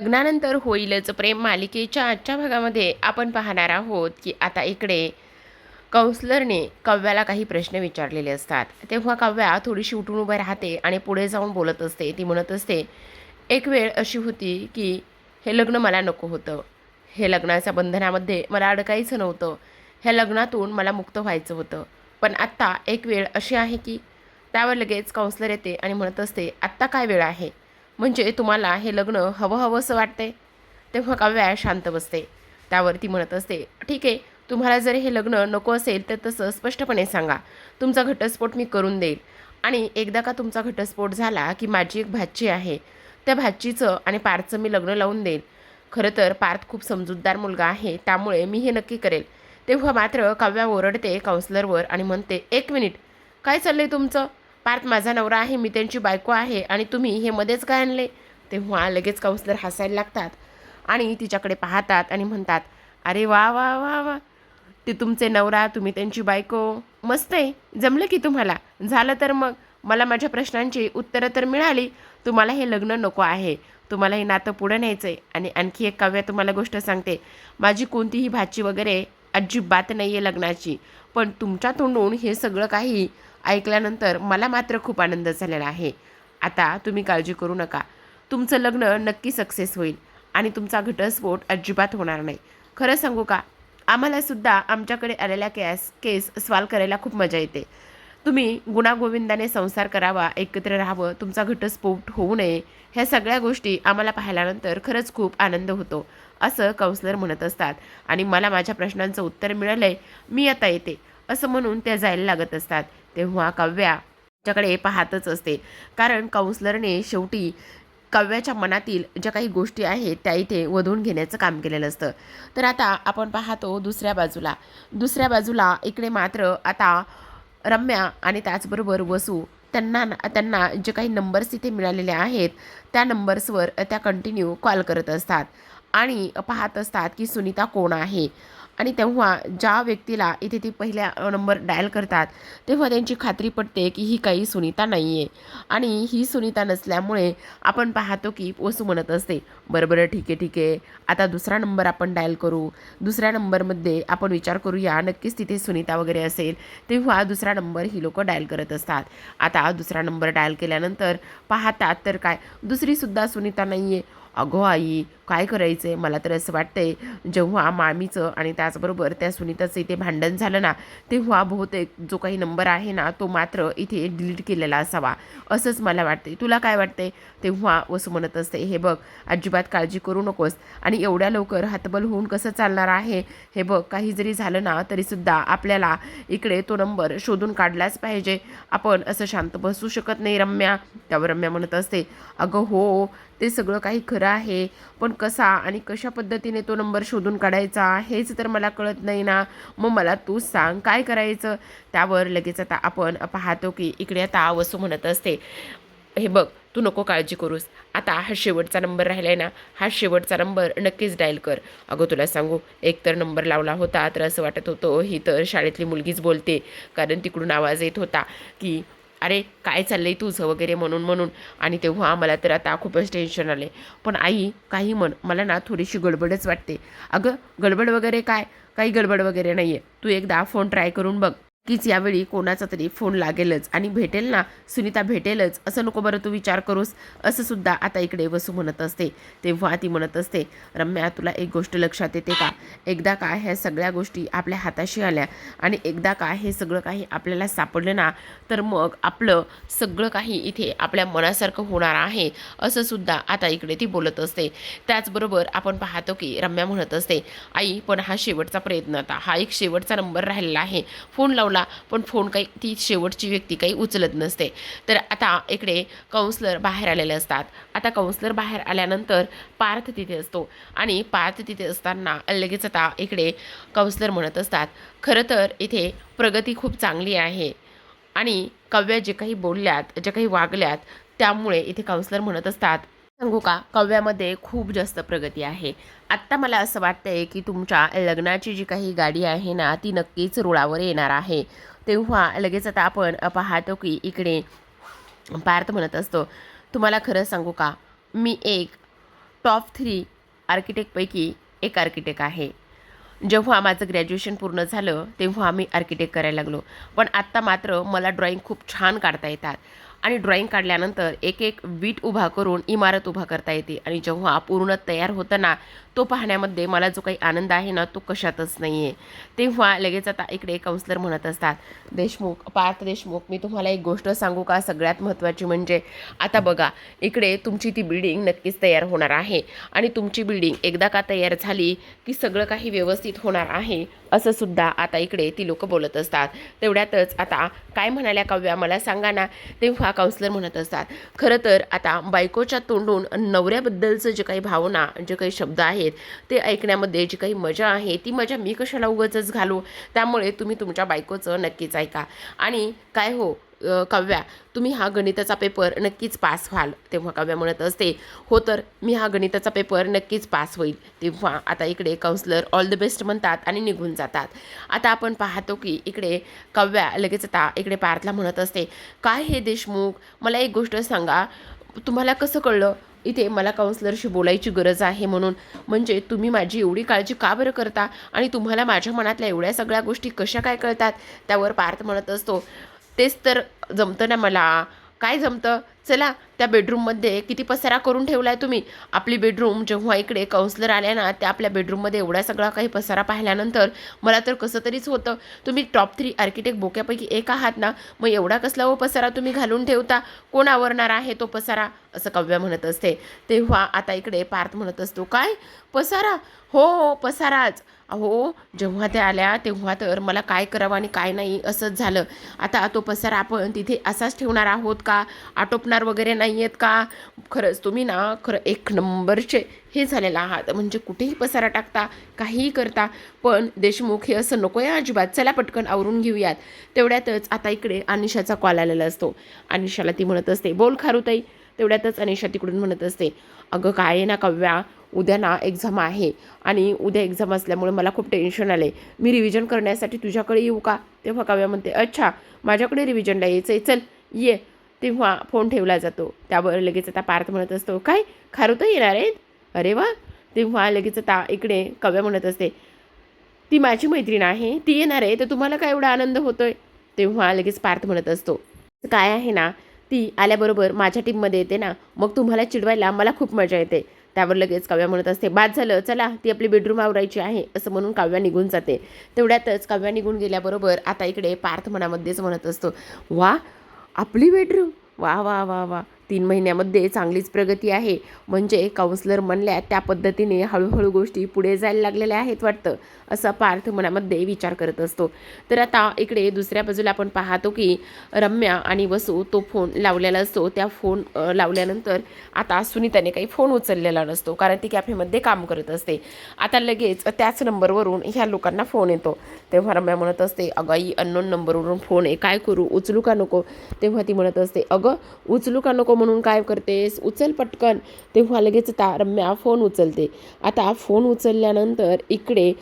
लग्नानंतर होईलच. प्रेम मालिकेच्या आजच्या भागामध्ये आपण पाहणार आहोत की आता इकडे काउन्सलरने काव्याला काही प्रश्न विचारलेले असतात. तेव्हा काव्या थोडीशी उठून उभे राहते आणि पुढे जाऊन बोलत असते. ती म्हणत असते एक वेळ अशी होती की हे लग्न मला नको होतं. हे लग्नाच्या बंधनामध्ये मला अडकायचं नव्हतं. ह्या लग्नातून मला मुक्त व्हायचं होतं. पण आत्ता एक वेळ अशी आहे की त्यावर लगेच काउन्सलर येते आणि म्हणत असते आत्ता काय वेळ आहे? म्हणजे तुम्हाला हे लग्न हवं हवंसं वाटते तेव्हा काव्या शांत बसते. त्यावर ती म्हणत असते ठीक आहे तुम्हाला जर हे लग्न नको असेल तर तसं स्पष्टपणे सांगा. तुमचा घटस्फोट मी करून देईल. आणि एकदा का तुमचा घटस्फोट झाला की माझी एक भाची आहे त्या भाचीचं आणि पार्थचं मी लग्न लावून देईल. खरं तर पार्थ खूप समजूतदार मुलगा आहे त्यामुळे मी हे नक्की करेल. तेव्हा मात्र काव्या ओरडते काउन्सलरवर आणि म्हणते एक मिनिट काय चाललं आहे तुमचं? पार्थ माझा नवरा आहे मी त्यांची बायको आहे आणि तुम्ही हे मध्येच काय आणले? तेव्हा लगेच काउन्सलर हसायला लागतात आणि तिच्याकडे पाहतात आणि म्हणतात अरे वा वा वा वा. ते तुमचे नवरा तुम्ही त्यांची बायको. मस्त आहे. जमलं की तुम्हाला. झालं तर मग. मला माझ्या प्रश्नांची उत्तरं तर मिळाली. तुम्हाला हे लग्न नको आहे. तुम्हाला हे नातं पुढं न्यायचं आहे आणि आणखी एक काव्य तुम्हाला गोष्ट सांगते. माझी कोणतीही भाची वगैरे अजिबात नाही आहे लग्नाची. पण तुमच्या तोंडून हे सगळं काही ऐकल्यानंतर मला मात्र खूप आनंद झालेला आहे. आता तुम्ही काळजी करू नका. तुमचं लग्न नक्की सक्सेस होईल आणि तुमचा घटस्फोट अजिबात होणार नाही. खरं सांगू का? आम्हालासुद्धा आमच्याकडे आलेल्या केस केस सॉल्व करायला खूप मजा येते. तुम्ही गुणागोविंदाने संसार करावा एकत्र राहावं तुमचा घटस्फोट होऊ नये ह्या सगळ्या गोष्टी आम्हाला पाहिल्यानंतर खरंच खूप आनंद होतो असं काउन्सलर म्हणत असतात. आणि मला माझ्या प्रश्नांचं उत्तर मिळालं आहे मी आता येते. असं म्हणून त्या जायला लागत असतात. तेव्हा काव्या त्याच्याकडे पाहतच असते. कारण काउन्सलरने शेवटी काव्याच्या मनातील ज्या काही गोष्टी आहेत त्या इथे वधून घेण्याचं काम केलेलं असतं. तर आता आपण पाहतो दुसऱ्या बाजूला. दुसऱ्या बाजूला इकडे मात्र आता रम्या आणि त्याचबरोबर वसू त्यांना त्यांना जे काही नंबर्स इथे मिळालेले आहेत त्या नंबर्सवर त्या कंटिन्यू कॉल करत असतात. आणि पाहत असतात की सुनीता कोण आहे? आणि तेव्हा ज्या व्यक्तीला इथे ती पहिल्या नंबर डायल करतात तेव्हा त्यांची खात्री पडते की ही काही सुनीता नाही आहे आणि ही सुनीता नसल्यामुळे आपण पाहतो की वसू म्हणत असते बरं बरं ठीक आहे ठीक आहे आता दुसरा नंबर आपण डायल करू. दुसऱ्या नंबरमध्ये आपण विचार करूया नक्कीच तिथे सुनीता वगैरे असेल. तेव्हा दुसरा नंबर ही लोकं डायल करत असतात. आता दुसरा नंबर डायल केल्यानंतर पाहतात तर काय दुसरीसुद्धा सुनीता नाही आहे अगो आई काय करायचं आहे मला तर असं वाटतंय जेव्हा मामीचं आणि त्याचबरोबर त्या सुनीताचं इथे भांडण झालं ना तेव्हा बहुतेक जो काही नंबर आहे ना तो मात्र इथे डिलीट केलेला असावा. असंच मला वाटते तुला काय वाटते तेव्हा वसू म्हणत असते हे बघ अजिबात काळजी करू नकोस आणि एवढ्या लवकर हातबल होऊन कसं चालणार आहे? हे बघ काही जरी झालं ना तरीसुद्धा आपल्याला इकडे तो नंबर शोधून काढलाच पाहिजे. आपण असं शांत बसू शकत नाही रम्या. त्यावर रम्या म्हणत असते अगं हो ते सगळं काही खरं आहे पण कसा आणि कशा पद्धतीने तो नंबर शोधून काढायचा हेच तर मला कळत नाही ना मग मला तू सांग काय करायचं? त्यावर लगेच आता आपण पाहतो की इकडे आता वसू म्हणत असते हे बघ तू नको काळजी करूस. आता हा शेवटचा नंबर राहिला आहे ना हा शेवटचा नंबर नक्कीच डायल कर. अगं तुला सांगू एक तर नंबर लावला होता तर असं वाटत होतं ही तर शाळेतली मुलगीच बोलते. कारण तिकडून आवाज येत होता की अरे काय चाललंय तुझं वगैरे म्हणून म्हणून. आणि तेव्हा आम्हाला तर आता खूपच टेन्शन आले पण आई काही म्हण. मला ना थोडीशी गडबडच वाटते. अगं गडबड वगैरे काय? काही गडबड वगैरे नाही आहे तू एकदा फोन ट्राय करून बघ. कीच यावेळी कोणाचा तरी फोन लागेलच आणि भेटेल ना? सुनीता भेटेलच. असं नको बरं तू विचार करूस. असं सुद्धा आता इकडे वसू म्हणत असते. तेव्हा ती म्हणत असते रम्या तुला एक गोष्ट लक्षात येते का? एकदा का ह्या सगळ्या गोष्टी आपल्या हाताशी आल्या आणि एकदा का हे सगळं काही आपल्याला सापडलं ना तर मग आपलं सगळं काही इथे आपल्या मनासारखं होणार आहे. असं सुद्धा आता इकडे ती बोलत असते. त्याचबरोबर आपण पाहतो की रम्या म्हणत असते आई पण हा शेवटचा प्रयत्न आता. हा एक शेवटचा नंबर राहिलेला आहे. फोन लावून लावला पण फोन काही ती शेवटची व्यक्ती काही उचलत नसते. तर आता इकडे काउन्सलर बाहेर आलेले असतात. आता काउन्सलर बाहेर आल्यानंतर पार्थ तिथे असतो. आणि पार्थ तिथे असताना लगेच आता इकडे काउन्सलर म्हणत असतात खरं तर इथे प्रगती खूप चांगली आहे. आणि काव्या जे काही बोलल्यात जे काही वागल्यात त्यामुळे इथे काउन्सलर म्हणत असतात सांगू का? काव्यामध्ये खूप जास्त प्रगती आहे. आत्ता मला असं वाटतंय की तुमच्या लग्नाची जी काही गाडी आहे ना ती नक्कीच रुळावर येणार आहे. तेव्हा लगेच आता आपण पाहतो की इकडे पार्थ म्हणत असतो तुम्हाला खरं सांगू का? मी एक टॉप थ्री आर्किटेक्टपैकी एक आर्किटेक्ट आहे. जेव्हा माझं ग्रॅज्युएशन पूर्ण झालं तेव्हा आम्ही आर्किटेक्ट करायला लागलो. पण आत्ता मात्र मला ड्रॉईंग खूप छान काढता येतात. आणि ड्रॉईंग काढल्यानंतर एक एक वीट उभा करून इमारत उभा करता येते. आणि जेव्हा पूर्ण तयार होतं ना तो पाहण्यामध्ये मला जो काही आनंद आहे ना तो कशातच नाही आहे तेव्हा लगेच आता इकडे काउन्सलर म्हणत असतात देशमुख पार्थ देशमुख मी तुम्हाला एक गोष्ट सांगू का? सगळ्यात महत्त्वाची म्हणजे आता बघा इकडे तुमची ती बिल्डिंग नक्कीच तयार होणार आहे. आणि तुमची बिल्डिंग एकदा का तयार झाली की सगळं काही व्यवस्थित होणार आहे असं सुद्धा आता इकडे ती लोक बोलत असतात. तेवढ्यातच आता काय म्हणाल्या काव्या? मला सांगा ना. तेव्हा काउन्सलर म्हणत असतात खरं तर आता बायकोच्या तोंडून नवऱ्याबद्दलचं जे काही भावना जे काही शब्द आहेत ते ऐकण्यामध्ये जी काही मजा आहे ती मजा मी कशाला उगाचच घालू? त्यामुळे तुम्ही तुमच्या बायकोचं नक्कीच ऐका. आणि काय हो? काव्या तुम्ही हा गणिताचा पेपर नक्कीच पास व्हाल. तेव्हा काव्या म्हणत असते हो तर मी हा गणिताचा पेपर नक्कीच पास होईल. तेव्हा आता इकडे काउन्सलर ऑल द बेस्ट म्हणतात आणि निघून जातात. आता आपण पाहतो की इकडे काव्या लगेच आता इकडे पार्थला म्हणत असते काय हे देशमुख? मला एक गोष्ट सांगा. तुम्हाला कसं कळलं? इथे मला काउन्सलरशी बोलायची गरज आहे म्हणून. म्हणजे तुम्ही माझी एवढी काळजी का बरं करता? आणि तुम्हाला माझ्या मनातल्या एवढ्या सगळ्या गोष्टी कशा काय कळतात? त्यावर पार्थ म्हणत असतो तेच तर जमतं ना मला. काय जमतं? चला त्या बेडरूममध्ये किती पसारा करून ठेवला आहे तुम्ही? आपली बेडरूम जेव्हा इकडे काउन्सलर आल्या ना त्या आपल्या बेडरूममध्ये एवढा सगळा काही पसारा पाहिल्यानंतर मला तर कसं तरीच होतं. तुम्ही टॉप थ्री आर्किटेक्ट बोक्यापैकी एक आहात ना मग एवढा कसला व पसारा तुम्ही घालून ठेवता? कोण आवरणार आहे तो पसारा? असं कव्य म्हणत असते. तेव्हा आता इकडे पार्थ म्हणत असतो काय? पसारा? हो हो पसाराच. अहो जेव्हा त्या आल्या तेव्हा तर मला काय करावं आणि काय नाही असंच झालं. आता तो पसार आपण तिथे असाच ठेवणार आहोत का? आटोपणार वगैरे नाही आहेत का? खरंच तुम्ही ना खरं एक नंबरचे हे झालेलं आहात. म्हणजे कुठेही पसारा टाकता काहीही करता पण देशमुख हे असं नको आहे अजिबात. चला पटकन आवरून घेऊयात. तेवढ्यातच आता इकडे अनिशाचा कॉल आलेला असतो. अनिशाला ती म्हणत असते बोल खारुताई. तेवढ्यातच अनिशा तिकडून म्हणत असते अगं काय आहे ना कव्या? उद्या ना एक्झाम आहे. आणि उद्या एक्झाम असल्यामुळे मला खूप टेन्शन आले मी रिव्हिजन करण्यासाठी तुझ्याकडे येऊ का? तेव्हा काव्या म्हणते अच्छा माझ्याकडे रिव्हिजनला यायचं आहे चल ये. तेव्हा फोन ठेवला जातो. त्यावर लगेच आता पार्थ म्हणत असतो काय? खारुता येणार आहेत. अरे वा. तेव्हा लगेच आता इकडे काव्या म्हणत असते ती माझी मैत्रीण आहे. ती येणार आहे. तर तुम्हाला काय एवढा आनंद होतोय? तेव्हा लगेच पार्थ म्हणत असतो काय आहे ना? ती आल्याबरोबर माझ्या टीममध्ये येते ना. मग तुम्हाला चिडवायला मला खूप मजा येते. त्यावर लगेच काव्या म्हणत असते बाद झालं चला ती आपली बेडरूम आवरायची आहे असं म्हणून काव्या निघून जाते. तेवढ्यातच काव्या निघून गेल्याबरोबर आता इकडे पार्थ मनामध्येच म्हणत असतो वा आपली बेडरूम वा वा वा वा. तीन महिन्यामध्ये चांगलीच प्रगती आहे. म्हणजे काउन्सलर म्हणल्या त्या पद्धतीने हळूहळू गोष्टी पुढे जायला लागलेल्या आहेत वाटतं असा पार्थ मनामध्ये विचार करत असतो. तर आता इकडे दुसऱ्या बाजूला आपण पाहतो की रम्या आणि वसू तो फोन लावलेला असतो. त्या फोन लावल्यानंतर आता सुनीताने काही फोन उचललेला नसतो कारण ती कॅफेमध्ये काम करत असते. आता लगेच त्याच नंबरवरून ह्या लोकांना फोन येतो. तेव्हा रम्या म्हणत असते अगं आई अननोन नंबरवरून फोन आहे. काय करू? उचलू का नको? तेव्हा ती म्हणत असते अगं उचलू का नको? म्हणून काय करतेस? उचल पटकन. तेव्हा लगेच आता रम्या फोन उचलते. आता फोन उचलल्यानंतर इकडे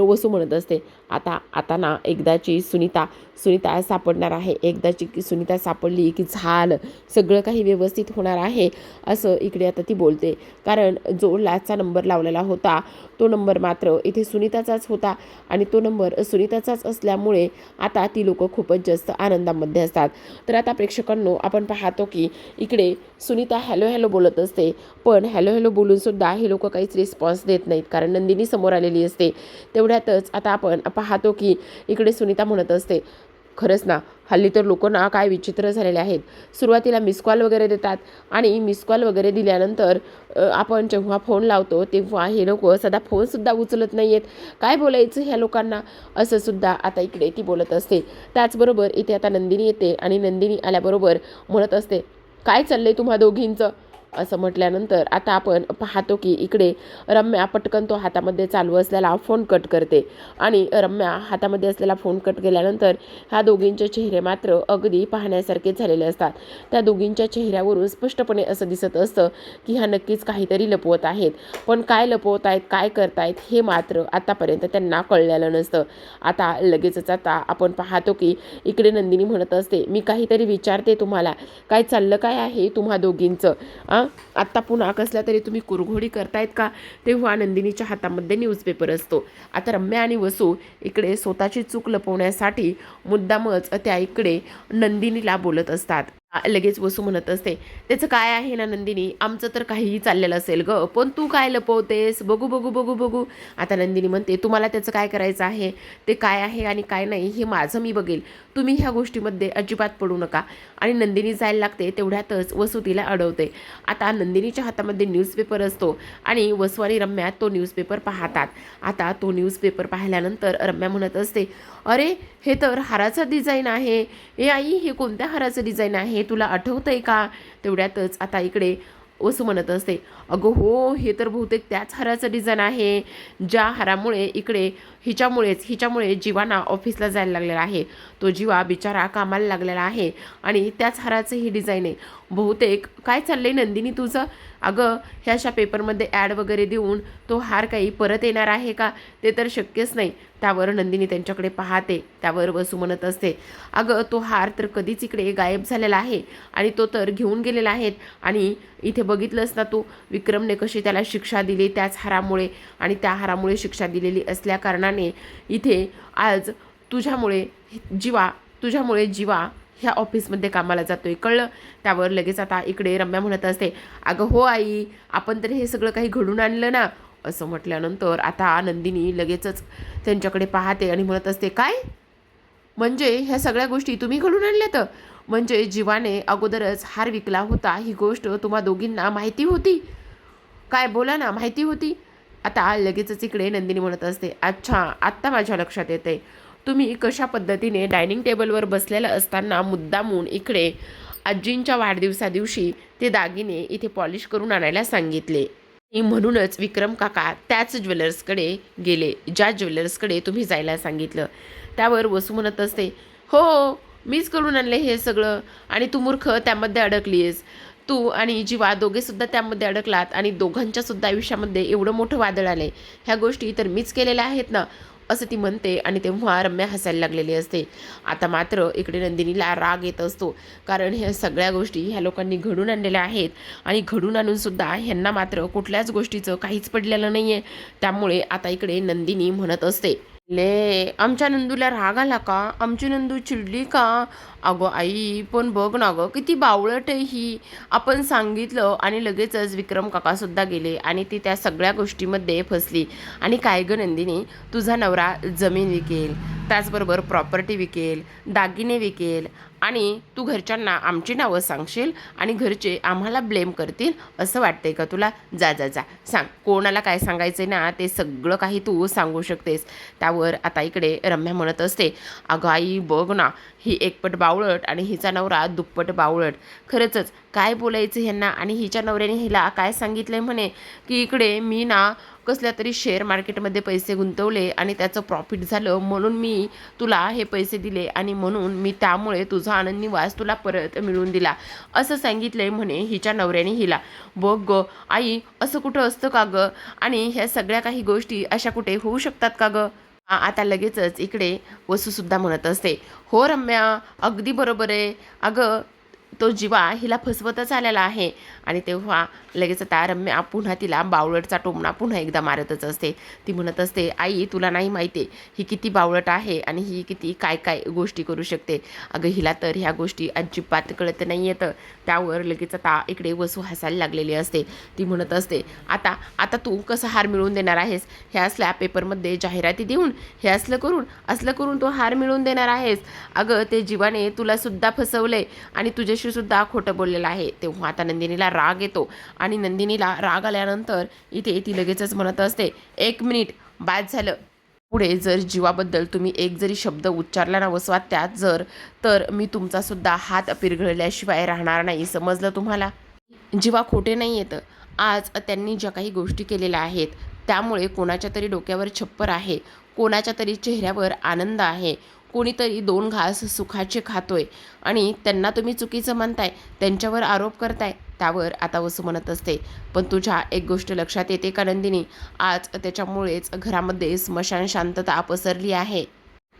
वसू म्हणत असते आता आता ना एकदाची सुनीता सुनीता सापडणार आहे. एकदाची की सुनीता सापडली की झालं. सगळं काही व्यवस्थित होणार आहे असं इकडे आता ती बोलते. कारण जो लाचचा नंबर लावलेला होता तो नंबर मात्र इथे सुनीताचाच होता आणि तो नंबर सुनीताचाच असल्यामुळे आता ती लोक खूपच जास्त आनंदामध्ये असतात. तर आता प्रेक्षकांनो आपण पाहतो की इकडे सुनीता हॅलो हॅलो बोलत असते. पण हॅलो हॅलो बोलूनसुद्धा हे लोक काहीच रिस्पॉन्स देत नाहीत. कारण नंदिनी समोर आलेली असते. तेवढ्यातच आता आपण पाहतो की इकडे सुनीता म्हणत असते खरंच ना हल्ली तर लोक ना काय विचित्र झालेले आहेत. सुरुवातीला मिस कॉल वगैरे देतात आणि मिस कॉल वगैरे दिल्यानंतर आपण जेव्हा फोन लावतो तेव्हा हे लोक सदा फोनसुद्धा उचलत नाही आहेत काय बोलायचं ह्या लोकांना? असं सुद्धा आता इकडे ती बोलत असते. त्याचबरोबर इथे आता नंदिनी येते आणि नंदिनी आल्याबरोबर म्हणत असते काय चाललं आहे तुम्हा दोघींचं? असं म्हटल्यानंतर आता आपण पाहतो की इकडे रम्या पटकन तो हातामध्ये चालू असलेला फोन कट करते. आणि रम्या हातामध्ये असलेला फोन कट केल्यानंतर ह्या दोघींचे चेहरे मात्र अगदी पाहण्यासारखे झालेले असतात. त्या दोघींच्या चेहऱ्यावरून स्पष्टपणे असं दिसत असतं की ह्या नक्कीच काहीतरी लपवत आहेत. पण काय लपवत आहेत काय करतायत हे मात्र आतापर्यंत त्यांना कळलेलं नसतं. आता लगेचच आता आपण पाहतो की इकडे नंदिनी म्हणत असते मी काहीतरी विचारते तुम्हाला. काय चाललं काय आहे तुम्हा दोघींचं? हां आत्ता पुन्हा आकसल्या तरी तुम्ही कुरघोडी करतायत का? तेव्हा नंदिनीच्या हातामध्ये न्यूजपेपर असतो. आता रम्या आणि वसू इकडे स्वतःची चूक लपवण्यासाठी मुद्दामच त्या इकडे नंदिनीला बोलत असतात. लगेच वसू म्हणत असते. त्याचं काय आहे ना नंदिनी? आमचं तर काहीही चाललेलं असेल ग. पण तू काय लपवतेस? बघू बघू बघू बघू. आता नंदिनी म्हणते तुम्हाला त्याचं काय करायचं आहे? ते काय आहे आणि काय नाही हे माझं मी बघेल. तुम्ही ह्या गोष्टीमध्ये अजिबात पडू नका. आणि नंदिनी जायला लागते तेवढ्यातच वसू तिला अडवते. आता नंदिनीच्या हातामध्ये न्यूजपेपर असतो आणि वसू आणि रम्या तो न्यूजपेपर पाहतात. आता तो न्यूजपेपर पाहिल्यानंतर रम्या म्हणत असते अरे हे तर हाराचं डिझाईन आहे. ए आई हे कोणत्या हाराचं डिझाईन आहे? हे तुला आठवतंय का? तेवढ्यातच आता इकडे वसू म्हणत असते. अगं हो हे तर बहुतेक त्याच हाराचं डिझाईन आहे. ज्या हारामुळे इकडे हिच्यामुळेच हिच्यामुळे जीवाना ऑफिसला जायला लागलेला आहे. तो जीवा बिचारा कामाला लागलेला आहे आणि त्याच हाराचं ही डिझाईन आहे. बहुतेक काय चाललंय नंदिनी तुझं? अगं ह्या अशा पेपरमध्ये ॲड वगैरे देऊन तो हार काही परत येणार आहे का? ते तर शक्यच नाही. त्यावर नंदिनी त्यांच्याकडे पाहते. त्यावर वसू म्हणत असते. अगं तो हार तर कधीच इकडे गायब झालेला आहे आणि तो तर घेऊन गेलेला आहेत आणि इथे बघितलंस ना तू? विक्रमने कशी त्याला शिक्षा दिली त्याच हारामुळे आणि त्या हारामुळे शिक्षा दिलेली असल्या कारणाने इथे आज तुझ्यामुळे जीवा तुझ्यामुळे जीवा ह्या ऑफिसमध्ये कामाला जातोय. कळलं? त्यावर लगेच आता इकडे रम्या म्हणत असते अगं हो आई आपण तरी हे सगळं काही घडून आणलं ना? असं म्हटल्यानंतर आता नंदिनी लगेचच त्यांच्याकडे पाहते आणि म्हणत असते काय? म्हणजे ह्या सगळ्या गोष्टी तुम्ही घडून आणल्यात? म्हणजे जीवाने अगोदरच हार विकला होता. ही गोष्ट तुम्हा दोघींना माहिती होती? काय? बोला ना माहिती होती. आता लगेचच इकडे नंदिनी म्हणत असते अच्छा आत्ता माझ्या लक्षात येते तुम्ही कशा पद्धतीने डायनिंग टेबलवर बसलेलं असताना मुद्दामून इकडे आजींच्या वाढदिवसादिवशी ते दागिने इथे पॉलिश करून आणायला सांगितले. म्हणूनच विक्रम काका त्याच ज्वेलर्सकडे गेले ज्या ज्वेलर्सकडे तुम्ही जायला सांगितलं. त्यावर वसू म्हणत असते हो, हो मीच करून आणले हे सगळं आणि तू मूर्ख त्यामध्ये अडकलीस तू आणि जीवा दोघेसुद्धा त्यामध्ये अडकलात आणि दोघांच्यासुद्धा आयुष्यामध्ये एवढं मोठं वादळ आलं आहे ह्या गोष्टी तर मीच केलेल्या आहेत ना असं ती म्हणते आणि तेव्हा रम्या हसायला लागलेली असते. आता मात्र इकडे नंदिनीला राग येत असतो कारण ह्या सगळ्या गोष्टी ह्या लोकांनी घडून आणलेल्या आहेत आणि घडून आणूनसुद्धा ह्यांना मात्र कुठल्याच गोष्टीचं काहीच पडलेलं नाही आहे त्यामुळे आता इकडे नंदिनी म्हणत असते ले आमच्या नंदूला राग आला का? आमची नंदू चिडली का? अगं आई पण बघ ना गं किती बावळट आहे ही. आपण सांगितलं आणि लगेचच विक्रम काकासुद्धा गेले आणि ती त्या सगळ्या गोष्टीमध्ये फसली. आणि काय गं नंदिनी तुझा नवरा जमीन विकेल त्याचबरोबर प्रॉपर्टी विकेल दागिने विकेल आणि तू घरच्यांना आमची नावं सांगशील आणि घरचे आम्हाला ब्लेम करतील असं वाटतंय का तुला? जा जा जा. सांग. कोणाला काय सांगायचं ना ते सगळं काही तू सांगू शकतेस. त्यावर आता इकडे रम्या म्हणत असते अगं आई बघ ना ही एकपट बावळट आणि हिचा नवरा दुप्पट बावळट. खरंच काय बोलायचं ह्यांना आणि हिच्या नवऱ्याने हिला काय सांगितलंय म्हणे? की इकडे मी ना कसल्या तरी शेअर मार्केटमध्ये पैसे गुंतवले आणि त्याचं प्रॉफिट झालं म्हणून मी तुला हे पैसे दिले आणि म्हणून मी त्यामुळे तुझा आनंद निवास तुला परत मिळवून दिला. असं सांगितलं आहे म्हणे हिच्या नवऱ्याने हिला. बघ ग आई असं कुठं असतं का गं? आणि ह्या सगळ्या काही गोष्टी अशा कुठे होऊ शकतात का गं? आता लगेचच इकडे वसूसुद्धा म्हणत असते. हो रम्या अगदी बरोबर आहे. अगं तो जीवा हिला फसवतच आलेला आहे. आणि तेव्हा लगेच आता रम्या पुन्हा तिला बावळटचा टोमणा पुन्हा एकदा मारतच असते. ती म्हणत असते आई तुला नाही माहिती ही किती बावळट आहे आणि ही किती काय काय गोष्टी करू शकते. अगं हिला तर ह्या गोष्टी अजिबात कळत नाही येतं त्यावर लगेच आता इकडे वसू हसायला लागलेली असते. ती म्हणत असते आता आता तू कसं हार मिळवून देणार आहेस? ह्या असल्या पेपरमध्ये जाहिराती देऊन हे असलं करून असलं करून तू हार मिळवून देणार आहेस. अगं ते जीवाने तुला सुद्धा आहे आणि तुझ्याशी सुद्धा खोटं बोललेलं आहे. तेव्हा आता नंदिनीला राग येतो. आणि नंदिनीला राग आल्यानंतर इथे ती लगेचच म्हणत असते एक मिनिट बाद झालं. पुढे जर जीवाबद्दल तुम्ही एक जरी शब्द उच्चारला ना वसवात त्यात जर तर मी तुमचासुद्धा हात पिरघळल्याशिवाय राहणार नाही. समजलं तुम्हाला? जीवा खोटे नाही येतं. आज त्यांनी ज्या काही गोष्टी केलेल्या आहेत त्यामुळे कोणाच्या तरी डोक्यावर छप्पर आहे कोणाच्या तरी चेहऱ्यावर आनंद आहे. कोणीतरी दोन घास सुखाचे खातोय आणि त्यांना तुम्ही चुकीचं म्हणताय त्यांच्यावर आरोप करताय. त्यावर आता वसू म्हणत असते. पण तुझ्या एक गोष्ट लक्षात येते का नंदिनी? आज त्याच्यामुळेच घरामध्ये स्मशान शांतता पसरली आहे.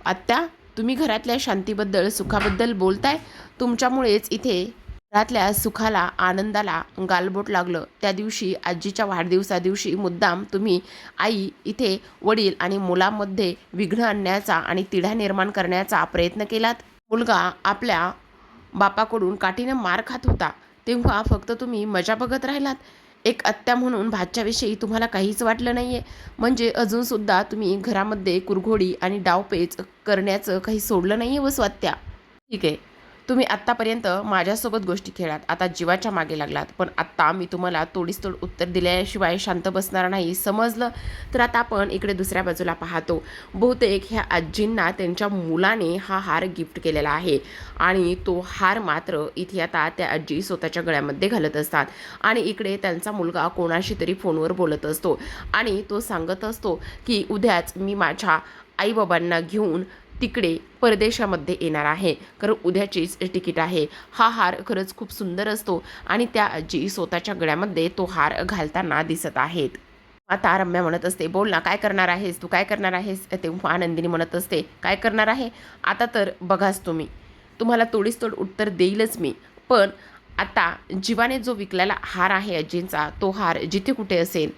आत्या तुम्ही घरातल्या शांतीबद्दल सुखाबद्दल बोलताय? तुमच्यामुळेच इथे घरातल्या सुखाला आनंदाला गालबोट लागलं. त्या दिवशी आजीच्या वाढदिवसा दिवशी मुद्दाम तुम्ही आई इथे वडील आणि मुलामध्ये विघ्न आणण्याचा आणि तिढा निर्माण करण्याचा प्रयत्न केलात. मुलगा आपल्या बापाकडून काठीनं मार खात होता. तेव्हा फक्त तुम्ही मजा बघत राहिलात. एक आत्या म्हणून भाच्याविषयी तुम्हाला काहीच वाटलं नाही आहे म्हणजे अजूनसुद्धा तुम्ही घरामध्ये कुरघोडी आणि डावपेच करण्याचं काही सोडलं नाही आहे व स्वात्या. ठीक आहे. तुम्ही आत्तापर्यंत माझ्यासोबत गोष्टी खेळात. आता जीवाच्या मागे लागलात. पण आत्ता मी तुम्हाला तोडीस तोड उत्तर दिल्याशिवाय शांत बसणार नाही. समजलं? तर आता आपण इकडे दुसऱ्या बाजूला पाहतो. बहुतेक ह्या आजींना त्यांच्या मुलाने हा हार गिफ्ट केलेला आहे. आणि तो हार मात्र इथे आता त्या आजी स्वतःच्या गळ्यामध्ये घालत असतात. आणि इकडे त्यांचा मुलगा कोणाशी तरी फोनवर बोलत असतो. आणि तो सांगत असतो की उद्याच मी माझ्या आईबाबांना घेऊन तिकडे परदेशामध्ये येणार आहे. कारण उद्याचीच तिकीट आहे. हा हार खरंच खूप सुंदर असतो आणि त्या आजी स्वतःच्या गळ्यामध्ये तो हार घालताना दिसत आहेत. आता रम्या म्हणत असते बोल ना काय करणार आहेस? तू काय करणार आहेस? तेव्हा आनंदिनी म्हणत असते काय करणार आहे? आता तर बघाच तुम्ही. तुम्हाला तोडीस तोड उत्तर देईलच मी. पण आता जीवाने जो विकलेला हार आहे आजींचा तो हार जिथे कुठे असेल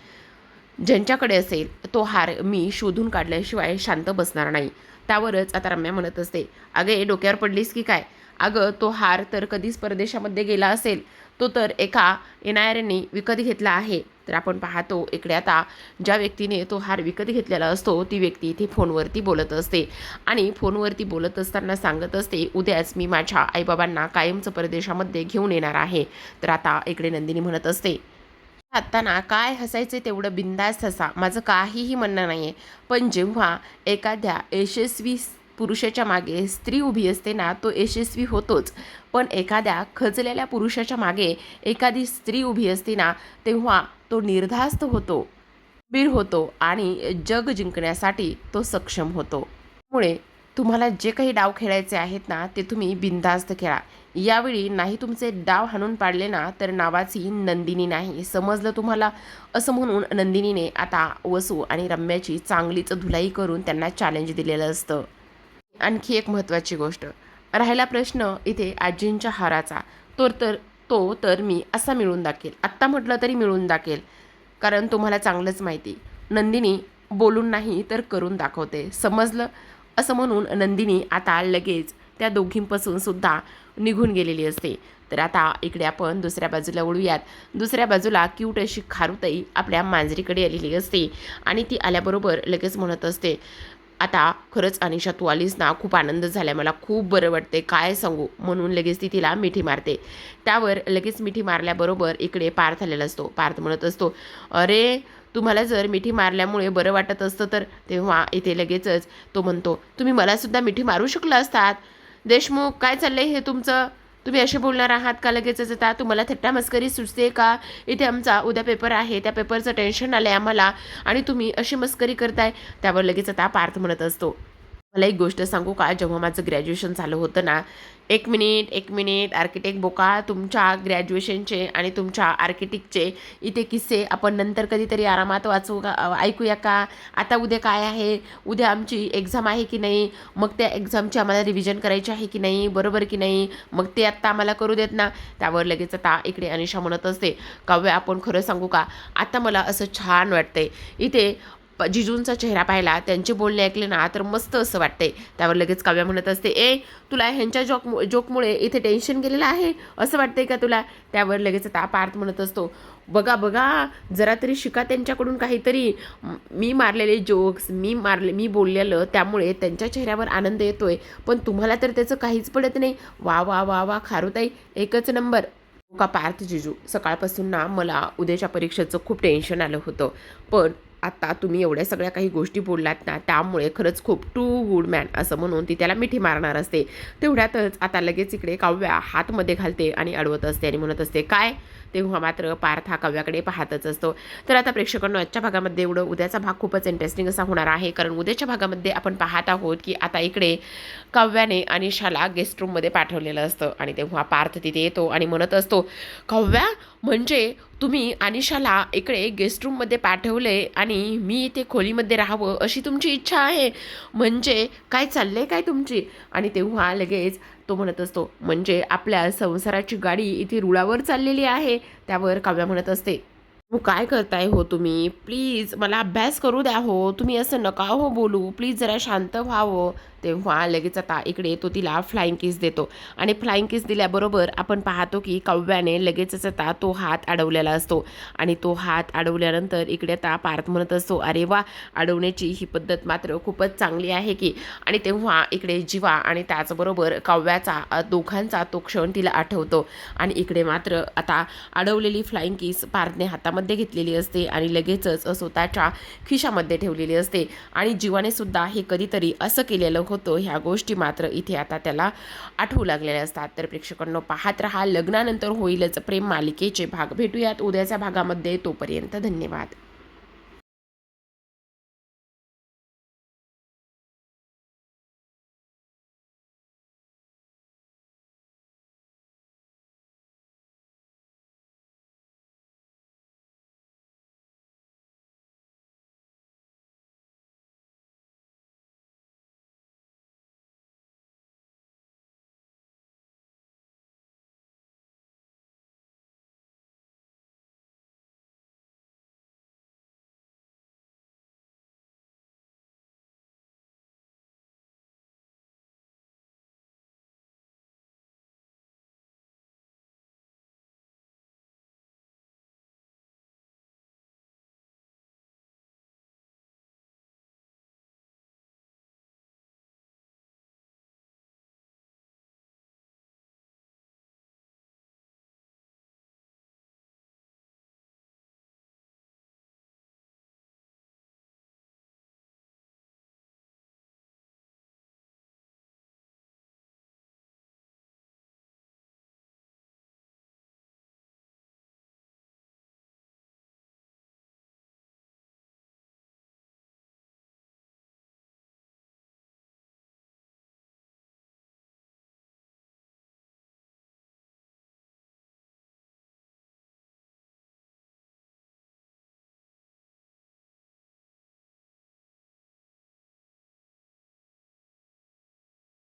ज्यांच्याकडे असेल तो हार मी शोधून काढल्याशिवाय शांत बसणार नाही. त्यावरच आता रम्या म्हणत असते. अगे डोक्यावर पडलीस की काय? अगं तो हार तर कधीच परदेशामध्ये गेला असेल. तो तर एका एन आय विकत घेतला आहे. तर आपण पाहतो इकडे आता ज्या व्यक्तीने तो हार विकत घेतलेला असतो ती व्यक्ती इथे फोनवरती बोलत असते. आणि फोनवरती बोलत असताना सांगत असते उद्याच मी माझ्या आईबाबांना कायमचं परदेशामध्ये घेऊन येणार आहे. तर आता इकडे नंदिनी म्हणत असते आत्ता काय हसायचे तेवढं बिंदास्त हसा. माझं काहीही म्हणणं नाही आहे पण जेव्हा एखाद्या यशस्वी पुरुषाच्या मागे स्त्री उभी असते ना तो यशस्वी होतोच. पण एखाद्या खचलेल्या पुरुषाच्या मागे एखादी स्त्री उभी असते ना तेव्हा तो निर्धास्त होतो बीर होतो आणि जग जिंकण्यासाठी तो सक्षम होतो. त्यामुळे तुम्हाला जे काही डाव खेळायचे आहेत ना ते तुम्ही बिनधास्त खेळा. यावेळी नाही तुमचे डाव हाणून पाडले ना तर नावाची नंदिनी नाही. समजलं तुम्हाला? असं म्हणून नंदिनीने आता वसू आणि रम्याची चांगलीच धुलाई करून त्यांना चॅलेंज दिलेलं असतं. आणखी एक महत्त्वाची गोष्ट. राहिला प्रश्न इथे आजींच्या हाराचा. तो तर तो तर मी असा मिळून दाखेल. आत्ता म्हटलं तरी मिळून दाखेल. कारण तुम्हाला चांगलंच माहिती. नंदिनी बोलून नाही तर करून दाखवते. समजलं? असं म्हणून नंदिनी आता लगेच त्या दोघींपासून सुद्धा निघून गेलेली असते. तर आता इकडे आपण दुसऱ्या बाजूला वळूयात. दुसऱ्या बाजूला क्यूट अशी खारुताई आपल्या मांजरीकडे आलेली असते आणि ती आल्याबरोबर लगेच म्हणत असते आता खरंच अनिशा तू आलीस ना? खूप आनंद झाला मला खूप बरं वाटते काय सांगू? म्हणून लगेच ती तिला मिठी मारते. त्यावर लगेच मिठी मारल्याबरोबर इकडे पार्थ आलेला असतो. पार्थ म्हणत असतो अरे तुम्हाला जर मिठी मारल्यामुळे बरं वाटत असतं तर? तेव्हा इथे लगेचच तो म्हणतो तुम्ही मलासुद्धा मिठी मारू शकला असतात. देशमुख काय चाललंय हे तुमचं? तुम्ही असे बोलणार आहात का लगेचच आता तुम्हाला थट्टा मस्करी सुचते का? इथे आमचा उद्या पेपर आहे त्या पेपरचं टेन्शन आलं आहे आम्हाला आणि तुम्ही अशी मस्करी करताय त्यावर लगेच आता पार्थ म्हणत असतो. मला एक गोष्ट सांगू का? जेव्हा माझं ग्रॅज्युएशन झालं होतं ना एक मिनिट एक मिनिट आर्किटेक्ट बोका तुमच्या ग्रॅज्युएशनचे आणि तुमच्या आर्किटेक्टचे इथे किस्से. आपण नंतर कधीतरी आरामात वाचू का? ऐकूया का? आता उद्या काय आहे? उद्या आमची एक्झाम आहे की नाही? मग त्या एक्झामची आम्हाला रिव्हिजन करायची आहे की नाही? बरोबर की नाही? मग ते आत्ता आम्हाला करू देत ना? त्यावर लगेच आता इकडे अनिशा म्हणत असते. काव्य आपण खरं सांगू का? आता मला असं छान वाटतंय. इथे जिजूंचा चेहरा पाहिला त्यांचे बोलणे ऐकले ना तर मस्त असं वाटतंय. त्यावर लगेच काव्या म्हणत असते ए तुला ह्यांच्या जॉक जोकमुळे इथे टेन्शन गेलेलं आहे? असं वाटतंय का तुला? त्यावर लगेच आता पार्थ म्हणत असतो बघा बघा जरा तरी शिका त्यांच्याकडून काहीतरी. मी मारलेले जोक्स मी मारले मी बोललेलं त्यामुळे त्यांच्या चेहऱ्यावर आनंद येतोय. पण तुम्हाला तर त्याचं काहीच पडत नाही. वा वा वा वा खारुताई एकच नंबर. हो का पार्थ जिजू? सकाळपासून ना मला उद्याच्या परीक्षेचं खूप टेन्शन आलं होतं. पण आता तुम्ही एवढ्या सगळ्या काही गोष्टी बोललात ना त्यामुळे खरंच खूप टू गुड मॅन असं म्हणून ती त्याला मिठी मारणार असते. तेवढ्यातच आता लगेच इकडे काव्या हातमध्ये घालते आणि अडवत असते आणि म्हणत असते काय? तेव्हा मात्र पार्थ हा काव्याकडे पाहतच असतो. तर आता प्रेक्षकांना आजच्या भागामध्ये एवढं उद्याचा भाग खूपच इंटरेस्टिंग असा होणार आहे. कारण उद्याच्या भागामध्ये आपण पाहत आहोत की आता इकडे काव्याने अनिशाला गेस्ट रूममध्ये पाठवलेलं असतं. आणि तेव्हा पार्थ तिथे येतो आणि म्हणत असतो काव्या म्हणजे तुम्ही अनिशाला इकडे गेस्ट रूममध्ये पाठवले आणि मी इथे खोलीमध्ये राहावं अशी तुमची इच्छा आहे? म्हणजे काय चालले काय तुमची? आणि तेव्हा लगेच तो म्हणत असतो म्हणजे आपल्या संसाराची गाडी इथे रुळावर चाललेली आहे. त्यावर काव्या म्हणत असते हो काय करताय हो तुम्ही? प्लीज मला अभ्यास करू द्या हो. तुम्ही असं नका हो बोलू. प्लीज जरा शांत व्हावं. तेव्हा लगेच आता इकडे तो तिला फ्लाईंग किस देतो. आणि फ्लाईंग किस दिल्याबरोबर आपण पाहतो की कव्याने लगेचच आता तो हात अडवलेला असतो. आणि तो हात अडवल्यानंतर इकडे आता पार्थ म्हणत असतो अरे वा अडवण्याची ही पद्धत मात्र खूपच चांगली आहे की. आणि तेव्हा इकडे जीवा आणि त्याचबरोबर कव्याचा दोघांचा तो क्षण तिला आठवतो. आणि इकडे मात्र आता अडवलेली फ्लाईंग किस पार्थने हातामध्ये घेतलेली असते आणि लगेचच स्वतःच्या खिशामध्ये ठेवलेली असते. आणि जीवाने सुद्धा हे कधीतरी असं केलेलं होतं ह्या गोष्टी मात्र इथे आता त्याला आठवू लागलेल्या असतात. तर प्रेक्षकांनो पाहत राहा लग्नानंतर होईलच प्रेम मालिकेचे भाग. भेटूयात उद्याच्या भागामध्ये. तोपर्यंत धन्यवाद.